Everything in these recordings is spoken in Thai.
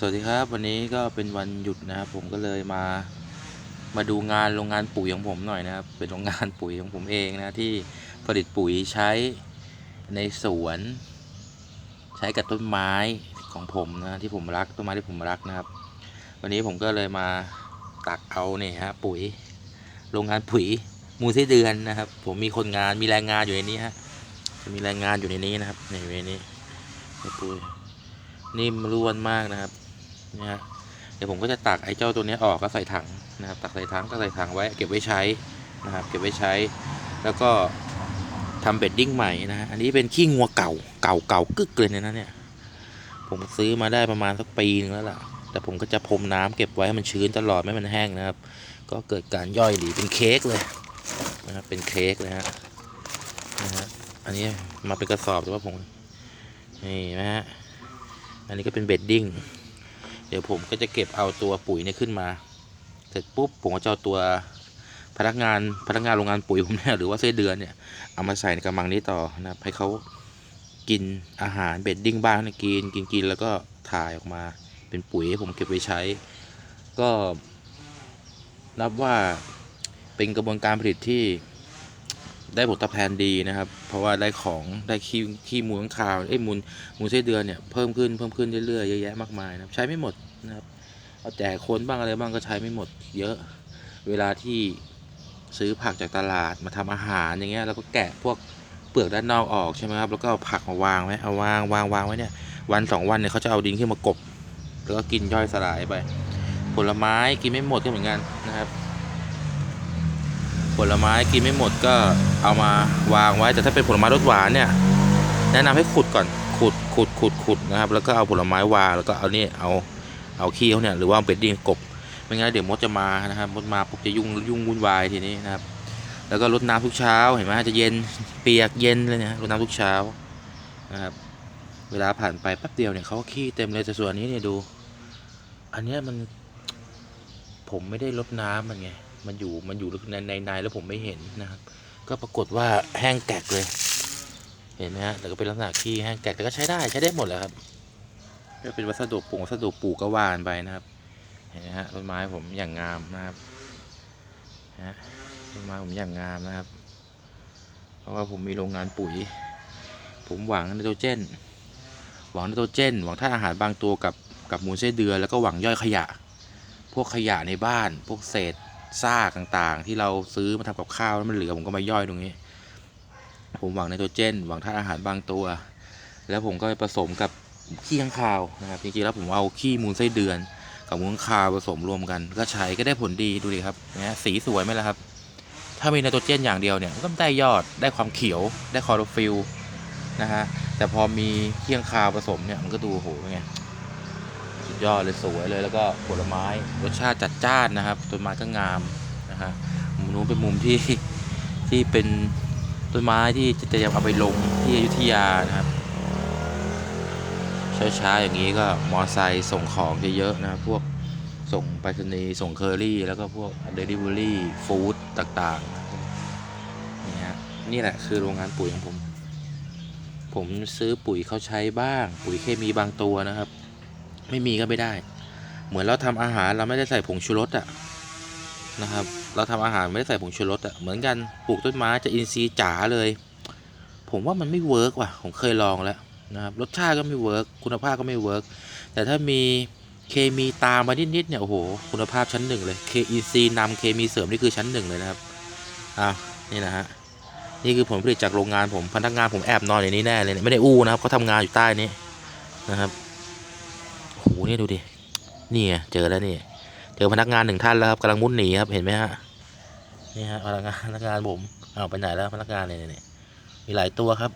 สวัสดีครับ วันนี้ก็เป็นวันหยุดนะครับผมก็เลยมามาดูงานโรงงานปุ๋ยของผมหน่อยนะครับ เป็นโรงงานปุ๋ยของผมเองนะที่ผลิตปุ๋ยใช้ในสวน ใช้กับต้นไม้ของผมนะที่ผมรักต้นไม้ที่ผมรักนะครับ วันนี้ผมก็เลยมาตักเอาเนี่ยฮะปุ๋ย โรงงานปุ๋ยมูลไส้เดือนนะครับ ผมมีคนงานมีแรงงานอยู่ในนี้ฮะจะมีแรงงานอยู่ในนี้นะครับเนี่ยอยู่ในนี้นี่ปุ๋ยนิ่มร่วนมากนะครับ นะฮะเดี๋ยวผมก็จะตักไอ้เจ้าตัวนี้ออกก็ใส่ถังนะครับ ตักใส่ถังตักใส่ถังไว้เก็บไว้ใช้นะครับ เก็บไว้ใช้ แล้วก็ทำเบดดิ้งใหม่นะฮะอันนี้เป็นขี้งัวเก่าเก่าเก่ากึกเลยนะเนี่ย ผมซื้อมาได้ประมาณสักปีนึงแล้วล่ะ แต่ผมก็จะพรมน้ำเก็บไว้ให้มันชื้นตลอดไม่ให้มันแห้งนะครับ ก็เกิดการย่อยดีเป็นเค้กเลยนะครับเป็นเค้กเลยฮะนะฮะอันนี้มาเป็นกระสอบแต่ว่าผมนี่นะฮะอันนี้ก็เป็นเบดดิ้ง เดี๋ยวผมก็จะเก็บเอาตัวปุ๋ยเนี่ยขึ้นมา เสร็จปุ๊บผมก็จะเอาตัวพนักงานพนักงานโรงงานปุ๋ยผมเนี่ยหรือว่าไส้เดือนเนี่ยเอามาใส่ในกระมังนี้ต่อนะครับให้เขากินอาหารเบ็ดดิ้งบ้างนะกินกินกินแล้วก็ถ่ายออกมาเป็นปุ๋ยให้ผมเก็บไว้ใช้ ก็นับว่าเป็นกระบวนการผลิตที่ ได้ผลตอบแทนดีนะครับ เพราะว่าได้ของได้ขี้ขี้มูลข้างคาวไอ้มูลมูลไส้เดือนเนี่ยเพิ่มขึ้นเพิ่มขึ้นเรื่อยๆเยอะแยะมากมายนะครับใช้ไม่หมดนะครับเอาแจกคนบ้างอะไรบ้างก็ใช้ไม่หมด เยอะ เวลาที่ซื้อผักจากตลาดมาทำอาหารอย่างเงี้ยแล้วก็แกะพวกเปลือกด้านนอกออกใช่ไหมครับแล้วก็เอาผักมาวางไว้เอาวางวางวางไว้เนี่ยวันสองวันเนี่ยเขาจะเอาดินขึ้นมากบ แล้วก็กินย่อยสลายไป ผลไม้กินไม่หมดก็เหมือนกันนะครับ ผลไม้กินไม่หมดก็เอามาวางไว้แต่ถ้าเป็นผลไม้รสหวานเนี่ย แนะนำให้ขุดก่อนขุดขุดขุดขุดนะครับ แล้วก็เอาผลไม้วางแล้วก็เอานี่เอาเอาขี้เขาเนี่ยหรือว่าเอาเป็ดดิ้งกบไม่งั้นเดี๋ยวมดจะมานะครับมดมาปุ๊บจะยุ่งยุ่งวุ่นวายทีนี้นะครับ แล้วก็รดน้ำทุกเช้าเห็นไหมจะเย็นเปียกเย็นเลยนะรดน้ำทุกเช้านะครับ เวลาผ่านไปแป๊บเดียวเนี่ยเขาก็ขี้เต็มเลยแต่ส่วนนี้เนี่ยดู อันนี้มัน ผมไม่ได้รดน้ำมันไง มันอยู่มันอยู่ในในในแล้วผมไม่เห็นนะครับ ก็ปรากฏว่าแห้งแกกเลย เห็นไหมฮะแต่ก็เป็นลักษณะขี้แห้งแกกแต่ก็ใช้ได้ใช้ได้หมดแหละครับก็เป็นวัสดุปลูกวัสดุปลูกก็ว่านไปนะครับ เห็นไหมฮะต้นไม้ผมอย่างงามนะครับฮะต้นไม้ผมอย่างงามนะครับ เพราะว่าผมมีโรงงานปุ๋ย ผมหวังไนโตรเจน หวังไนโตรเจน หวังธาตุอาหารบางตัวกับกับมูลไส้เดือนแล้วก็หวังย่อยขยะ พวกขยะในบ้าน พวกเศษ ซากต่างๆ ที่เราซื้อมาทำกับข้าวแล้วมันเหลือผมก็มาย่อยตรงนี้ ผมหวังไนโตรเจน หวังธาตุอาหารบางตัว แล้วผมก็ไปผสมกับขี้ข้างคาวนะครับจริงๆแล้วผมเอาขี้มูลไส้เดือน กับมูลข้างคาวผสมรวมกัน ก็ใช้ก็ได้ผลดีดูดิครับนะสีสวยไหมล่ะครับ ถ้ามีไนโตรเจนอย่างเดียวเนี่ยก็ได้ยอดได้ความเขียวได้คลอโรฟิลนะฮะแต่พอมีขี้ข้างคาวผสมเนี่ยมันก็ดูโหไง ยอดเลยสวยเลยแล้วก็ผลไม้รสชาติจัดจ้านนะครับต้นไม้ก็งามนะฮะมุมนู้นเป็นมุมที่ที่เป็นต้นไม้ที่จะจะเอาไปลงที่อยุธยานะครับช้าๆอย่างนี้ก็มอไซค์ส่งของเยอะๆนะครับพวกส่งไปรษณีย์ส่งเคอรี่ แล้วก็พวกเดลิเวอรี่ฟู้ดต่างๆนี่ฮะนี่แหละคือโรงงานปุ๋ยของผม ผมซื้อปุ๋ยเขาใช้บ้าง ปุ๋ยเคมีบางตัวนะครับ ไม่มีก็ไม่ได้ เหมือนเราทำอาหารเราไม่ได้ใส่ผงชูรสอะนะครับ เราทำอาหารไม่ได้ใส่ผงชูรสอะเหมือนกันปลูกต้นไม้จะอินทรีย์จ๋าเลย ผมว่ามันไม่เวิร์กว่ะผมเคยลองแล้วนะครับรสชาติก็ไม่เวิร์กคุณภาพก็ไม่เวิร์กแต่ถ้ามีเคมีตามมานิดๆเนี่ยโอ้โหคุณภาพชั้นหนึ่งเลยเคอินซีนำเคมีเสริมนี่คือชั้นหนึ่งเลยนะครับอ้าวนี่นะฮะนี่คือผลผลิตจากโรงงานผมพนักงานผมแอบนอนในนี้แน่เลยเนี่ยไม่ได้อู้นะครับเขาทำงานอยู่ใต้นี้นะครับ โอ้โหนี่ยดูดินี่ไงเจอแล้วนี่เจอพนักงานหนึ่งท่านแล้วครับกำลังมุดหนีครับเห็นไหมฮะนี่ฮะพนักงานพนักงานผมเอาวไปไหนแล้วพนักงานเนี่ยเนี่ยมีหลายตัวครับ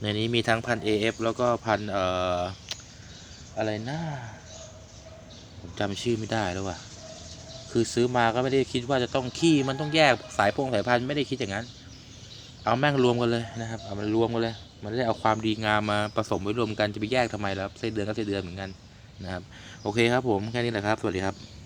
ในนี้มีทั้งพัน AF แล้วก็พันเอ่ออะไรนะผมจำชื่อไม่ได้แล้วว่ะคือซื้อมาก็ไม่ได้คิดว่าจะต้องขี้มันต้องแยกสายพงสายพันธุ์ไม่ได้คิดอย่างนั้น เอาแม่งรวมกันเลยนะครับ เอามันรวมกันเลย มันได้เอาความดีงามมาผสมไว้รวมกันจะไปแยกทำไมล่ะครับไส้เดือนก็ไส้เดือนเหมือนกันนะครับ โอเคครับผมแค่นี้แหละครับ สวัสดีครับ